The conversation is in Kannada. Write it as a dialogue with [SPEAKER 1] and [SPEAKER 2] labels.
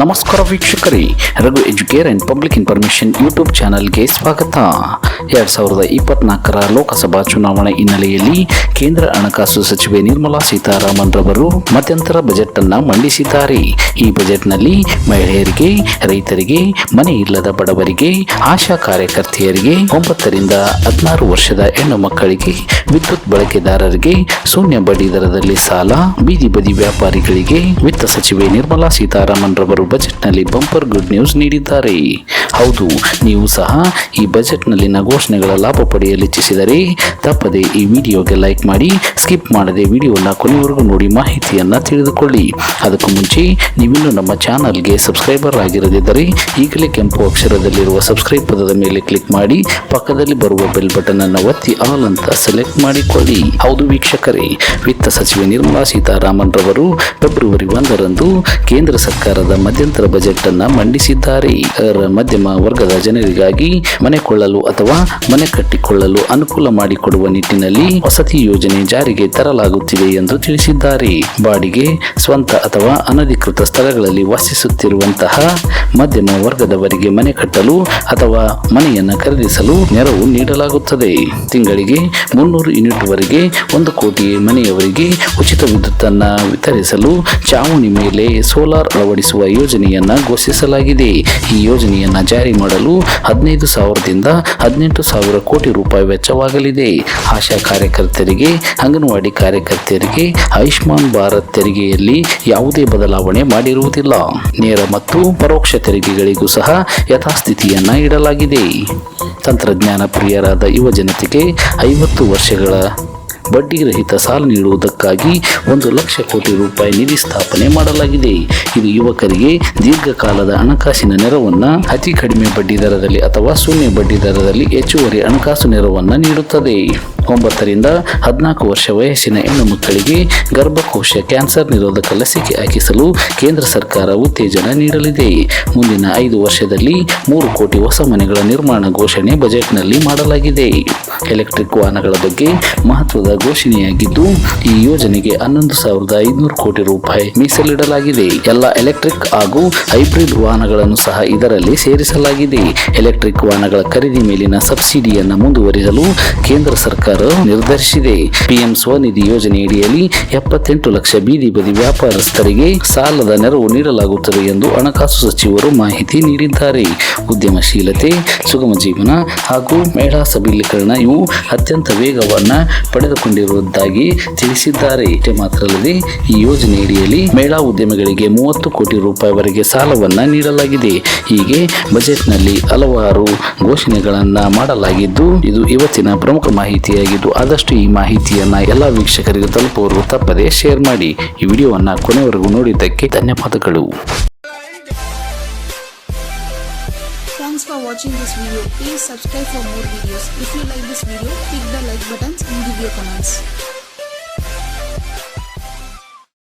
[SPEAKER 1] ನಮಸ್ಕಾರ ವೀಕ್ಷಕರೇ Raghu Educare and public information YouTube ಚಾನಲ್ಗೆ ಸ್ವಾಗತ. ಎರಡ್ ಸಾವಿರದ ಇಪ್ಪತ್ನಾಲ್ಕರ ಲೋಕಸಭಾ ಚುನಾವಣೆ ಹಿನ್ನೆಲೆಯಲ್ಲಿ ಕೇಂದ್ರ ಹಣಕಾಸು ಸಚಿವೆ ನಿರ್ಮಲಾ ಸೀತಾರಾಮನ್ ರವರು ಮಧ್ಯಂತರ ಬಜೆಟ್ ಅನ್ನ ಮಂಡಿಸಿದ್ದಾರೆ. ಈ ಬಜೆಟ್ನಲ್ಲಿ ಮಹಿಳೆಯರಿಗೆ, ರೈತರಿಗೆ, ಮನೆ ಇಲ್ಲದ ಬಡವರಿಗೆ, ಆಶಾ ಕಾರ್ಯಕರ್ತೆಯರಿಗೆ, ಒಂಬತ್ತರಿಂದ ಹದಿನಾರು ವರ್ಷದ ಹೆಣ್ಣು ಮಕ್ಕಳಿಗೆ, ವಿದ್ಯುತ್ ಬಳಕೆದಾರರಿಗೆ, ಶೂನ್ಯ ಬಡ್ಡಿ ದರದಲ್ಲಿ ಸಾಲ, ಬೀದಿ ಬದಿ ವ್ಯಾಪಾರಿಗಳಿಗೆ ವಿತ್ತ ಸಚಿವೆ ನಿರ್ಮಲಾ ಸೀತಾರಾಮನ್ ರವರು ಬಜೆಟ್ನಲ್ಲಿ ಬಂಪರ್ ಗುಡ್ ನ್ಯೂಸ್ ನೀಡಿದ್ದಾರೆ. ಹೌದು, ನೀವು ಸಹ ಈ ಬಜೆಟ್ನಲ್ಲಿನ ಘೋಷಣೆಗಳ ಲಾಭ ಪಡೆಯಲು ಇಚ್ಛಿಸಿದರೆ ತಪ್ಪದೆ ಈ ವಿಡಿಯೋಗೆ ಲೈಕ್ ಮಾಡಿ, ಸ್ಕಿಪ್ ಮಾಡದೆ ವಿಡಿಯೋನ ಕೊನೆವರೆಗೂ ನೋಡಿ ಮಾಹಿತಿಯನ್ನು ತಿಳಿದುಕೊಳ್ಳಿ. ಅದಕ್ಕೂ ಮುಂಚೆ, ನೀವಿನ್ನೂ ನಮ್ಮ ಚಾನಲ್ಗೆ ಸಬ್ಸ್ಕ್ರೈಬರ್ ಆಗಿರದಿದ್ದರೆ ಈಗಲೇ ಕೆಂಪು ಅಕ್ಷರದಲ್ಲಿರುವ ಸಬ್ಸ್ಕ್ರೈಬ್ ಪದದ ಮೇಲೆ ಕ್ಲಿಕ್ ಮಾಡಿ, ಪಕ್ಕದಲ್ಲಿ ಬರುವ ಬೆಲ್ ಬಟನ್ ಅನ್ನು ಒತ್ತಿ ಆಲ್ ಅಂತ ಸೆಲೆಕ್ಟ್ ಮಾಡಿಕೊಳ್ಳಿ. ಹೌದು ವೀಕ್ಷಕರೇ, ವಿತ್ತ ಸಚಿವೆ ನಿರ್ಮಲಾ ಸೀತಾರಾಮನ್ ರವರು ಫೆಬ್ರವರಿ ಒಂದರಂದು ಕೇಂದ್ರ ಸರ್ಕಾರದ ಮಧ್ಯಂತರ ಬಜೆಟ್ ಅನ್ನು ಮಂಡಿಸಿದ್ದಾರೆ. ಮಧ್ಯಮ ವರ್ಗದ ಜನರಿಗಾಗಿ ಮನೆ ಕೊಳ್ಳಲು ಅಥವಾ ಮನೆ ಕಟ್ಟಿಕೊಳ್ಳಲು ಅನುಕೂಲ ಮಾಡಿಕೊಡುವ ನಿಟ್ಟಿನಲ್ಲಿ ವಸತಿ ಯೋಜನೆ ಜಾರಿಗೆ ತರಲಾಗುತ್ತಿದೆ ಎಂದು ತಿಳಿಸಿದ್ದಾರೆ. ಬಾಡಿಗೆ, ಸ್ವಂತ ಅಥವಾ ಅನಧಿಕೃತ ಸ್ಥಳಗಳಲ್ಲಿ ವಾಸಿಸುತ್ತಿರುವಂತಹ ಮಧ್ಯಮ ವರ್ಗದವರಿಗೆ ಮನೆ ಕಟ್ಟಲು ಅಥವಾ ಮನೆಯನ್ನು ಖರೀದಿಸಲು ನೆರವು ನೀಡಲಾಗುತ್ತದೆ. ತಿಂಗಳಿಗೆ ಮುನ್ನೂರು ಯೂನಿಟ್ ವರೆಗೆ ಒಂದು ಕೋಟಿ ಮನೆಯವರಿಗೆ ಉಚಿತ ವಿದ್ಯುತ್ತನ್ನು ವಿತರಿಸಲು ಚಾವಣಿ ಮೇಲೆ ಸೋಲಾರ್ ಅಳವಡಿಸುವ ಯೋಜನೆಯನ್ನು ಘೋಷಿಸಲಾಗಿದೆ. ಈ ಯೋಜನೆಯನ್ನ ಜಾರಿ ಮಾಡಲು ಹದಿನೈದು ಸಾವಿರದಿಂದ ಹದಿನೆಂಟು ಸಾವಿರ ಕೋಟಿ ರೂಪಾಯಿ ವೆಚ್ಚವಾಗಲಿದೆ. ಆಶಾ ಕಾರ್ಯಕರ್ತರಿಗೆ, ಅಂಗನವಾಡಿ ಕಾರ್ಯಕರ್ತರಿಗೆ, ಆಯುಷ್ಮಾನ್ ಭಾರತ್ ತೆರಿಗೆಯಲ್ಲಿ ಯಾವುದೇ ಬದಲಾವಣೆ ಮಾಡಿರುವುದಿಲ್ಲ. ನೇರ ಮತ್ತು ಪರೋಕ್ಷ ತೆರಿಗೆಗಳಿಗೂ ಸಹ ಯಥಾಸ್ಥಿತಿಯನ್ನು ಇಡಲಾಗಿದೆ. ತಂತ್ರಜ್ಞಾನ ಪ್ರಿಯರಾದ ಯುವ ಜನತೆಗೆ ಐವತ್ತು ವರ್ಷಗಳ ಬಡ್ಡಿರಹಿತ ಸಾಲ ನೀಡುವುದಕ್ಕಾಗಿ ಒಂದು ಲಕ್ಷ ಕೋಟಿ ರೂಪಾಯಿ ನಿಧಿ ಸ್ಥಾಪನೆ ಮಾಡಲಾಗಿದೆ. ಇದು ಯುವಕರಿಗೆ ದೀರ್ಘಕಾಲದ ಹಣಕಾಸಿನ ನೆರವನ್ನು, ಅತಿ ಕಡಿಮೆ ಬಡ್ಡಿ ದರದಲ್ಲಿ ಅಥವಾ ಶೂನ್ಯ ಬಡ್ಡಿ ದರದಲ್ಲಿ ಹೆಚ್ಚುವರಿ ಹಣಕಾಸು ನೆರವನ್ನು ನೀಡುತ್ತದೆ. ಒಂಬತ್ತರಿಂದ ಹದಿನಾಲ್ಕು ವರ್ಷ ವಯಸ್ಸಿನ ಹೆಣ್ಣು ಮಕ್ಕಳಿಗೆ ಗರ್ಭಕೋಶ ಕ್ಯಾನ್ಸರ್ ನಿರೋಧಕ ಲಸಿಕೆ ಹಾಕಿಸಲು ಕೇಂದ್ರ ಸರ್ಕಾರ ಉತ್ತೇಜನ ನೀಡಲಿದೆ. ಮುಂದಿನ ಐದು ವರ್ಷದಲ್ಲಿ ಮೂರು ಕೋಟಿ ಹೊಸ ಮನೆಗಳ ನಿರ್ಮಾಣ ಘೋಷಣೆ ಬಜೆಟ್ನಲ್ಲಿ ಮಾಡಲಾಗಿದೆ. ಎಲೆಕ್ಟ್ರಿಕ್ ವಾಹನಗಳ ಬಗ್ಗೆ ಮಹತ್ವದ ಘೋಷಣೆಯಾಗಿದ್ದು, ಈ ಯೋಜನೆಗೆ ಹನ್ನೊಂದು ಸಾವಿರದ ಐದುನೂರು ಕೋಟಿ ರೂಪಾಯಿ ಮೀಸಲಿಡಲಾಗಿದೆ. ಎಲ್ಲ ಎಲೆಕ್ಟ್ರಿಕ್ ಹಾಗೂ ಹೈಬ್ರಿಡ್ ವಾಹನಗಳನ್ನು ಸಹ ಇದರಲ್ಲಿ ಸೇರಿಸಲಾಗಿದೆ. ಎಲೆಕ್ಟ್ರಿಕ್ ವಾಹನಗಳ ಖರೀದಿ ಮೇಲಿನ ಸಬ್ಸಿಡಿಯನ್ನು ಮುಂದುವರಿಸಲು ಕೇಂದ್ರ ಸರ್ಕಾರ ನಿರ್ಧರಿಸಿದೆ. ಪಿಎಂ ಸ್ವನಿಧಿ ಯೋಜನೆಯಡಿಯಲ್ಲಿ ಎಪ್ಪತ್ತೆಂಟು ಲಕ್ಷ ಬೀದಿ ಬದಿ ವ್ಯಾಪಾರಸ್ಥರಿಗೆ ಸಾಲದ ನೆರವು ನೀಡಲಾಗುತ್ತದೆ ಎಂದು ಹಣಕಾಸು ಸಚಿವರು ಮಾಹಿತಿ ನೀಡಿದ್ದಾರೆ. ಉದ್ಯಮಶೀಲತೆ, ಸುಗಮ ಜೀವನ ಹಾಗೂ ಮಹಿಳಾ ಸಬಲೀಕರಣ ಇವು ಅತ್ಯಂತ ವೇಗವನ್ನು ಪಡೆದುಕೊಂಡಿರುವುದಾಗಿ ತಿಳಿಸಿದ್ದಾರೆ. ಮಾತ್ರ ಅಲ್ಲದೆ ಈ ಯೋಜನೆಯಡಿಯಲ್ಲಿ ಮಹಿಳಾ ಉದ್ಯಮಿಗಳಿಗೆ ಮೂವತ್ತು ಕೋಟಿ ರೂಪಾಯಿವರೆಗೆ ಸಾಲವನ್ನ ನೀಡಲಾಗಿದೆ. ಹೀಗೆ ಬಜೆಟ್ನಲ್ಲಿ ಹಲವಾರು ಘೋಷಣೆಗಳನ್ನು ಮಾಡಲಾಗಿದ್ದು, ಇದು ಇವತ್ತಿನ ಪ್ರಮುಖ ಮಾಹಿತಿಯಾಗಿದ್ದು ಆದಷ್ಟು ಈ ಮಾಹಿತಿಯನ್ನ ಎಲ್ಲ ವೀಕ್ಷಕರಿಗೆ ತಲುಪುವರು ತಪ್ಪದೆ ಶೇರ್ ಮಾಡಿ ಈ ವಿಡಿಯೋವನ್ನ ಕೊನೆವರೆಗೂ ನೋಡಿದ್ದಕ್ಕೆ ಧನ್ಯವಾದಗಳು
[SPEAKER 2] Thanks for watching this video. Please subscribe for more videos. If you like this video, click the like buttons and give your comments.